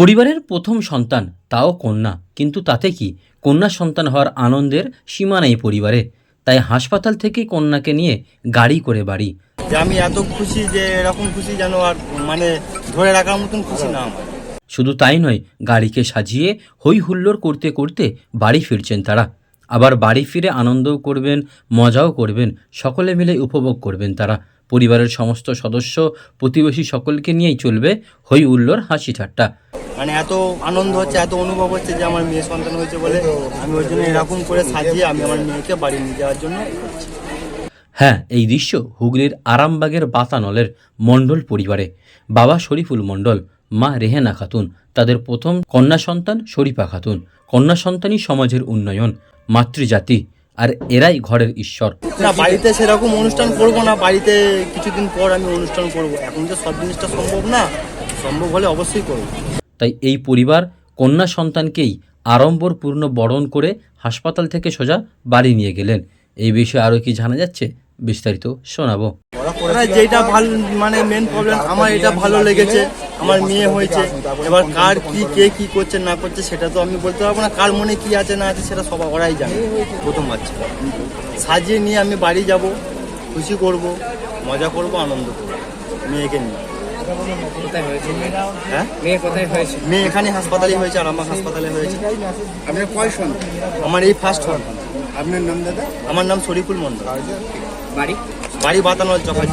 পরিবারের প্রথম সন্তান তাও কন্যা। কিন্তু তাতে কি? কন্যা সন্তান হওয়ার আনন্দের সীমা নেই পরিবারে। তাই হাসপাতাল থেকেই কন্যাকে নিয়ে গাড়ি করে বাড়ি। যে আমি এত খুশি যে এরকম খুশি যেন আর মানে ধরে রাখার মতন খুশি না আমার। শুধু তাই নয় গাড়িকে সাজিয়ে হই হুল্লোড় করতে করতে বাড়ি ফিরছেন তারা। আবার বাড়ি ফিরে আনন্দও করবেন মজাও করবেন সকলে মিলে উপভোগ করবেন তারা। পরিবারের সমস্ত সদস্য প্রতিবেশী সকলকে নিয়েই চলবে হই হুল্লোড় হাসি ঠাট্টা মানে এত আনন্দ হচ্ছে এত অনুভব হচ্ছে যে আমার মেয়ে সন্তান হয়েছে বলে আমি ওই জন্য এরকম করে সাজিয়ে আমি আমার মেয়েকে বাড়ি নিয়ে যাওয়ার জন্য হ্যাঁ এই দৃশ্য হুগলির আরামবাগের বাতানলের মণ্ডল পরিবারে। বাবা শরীফুল মণ্ডল মা রেহেনা খাতুন তাদের প্রথম কন্যা সন্তান শরীফা খাতুন কন্যা সন্তানই সমাজের উন্নয়ন মাতৃজাতি আর এরাই ঘরের ঈশ্বর। না বাড়িতে সেরকম অনুষ্ঠান করব না বাড়িতে কিছুদিন পর আমি অনুষ্ঠান করব। এখন তো সব জিনিসটা সম্ভব না সম্ভব হলে অবশ্যই করব। তাই এই পরিবার কন্যা সন্তানকেই আড়ম্বরপূর্ণ বরণ করে হাসপাতাল থেকে সোজা বাড়ি নিয়ে গেলেন। এই বিষয়ে আরও কি জানা যাচ্ছে, বিস্তারিত শোনাবো। যেটা ভালো মানে মেন প্রবলেম আমার এটা ভালো লেগেছে, আমার মেয়ে হয়েছে। এবার কার কি, কে কি করছে, না করছে, সেটা তো আমি বলতে পারব না। কার মনে কি আছে, না আছে, সেটা সবাই ওরাই জানে। প্রথম বাচ্চা। সাজিয়ে নিয়ে আমি বাড়ি যাব, খুশি করব, মজা করব, আনন্দ করব, মেয়েকে নিয়ে। হ্যাঁ? মেয়ে এখানে হাসপাতালে হয়েছে আর আমার হাসপাতালে হয়েছে। আপনার কয় সন্তান? আমার এই ফার্স্ট হন আপনার নাম দাদা? আমার নাম শরীফুল মন্ডল বাড়ি? বাড়ি বাতানোর চকাই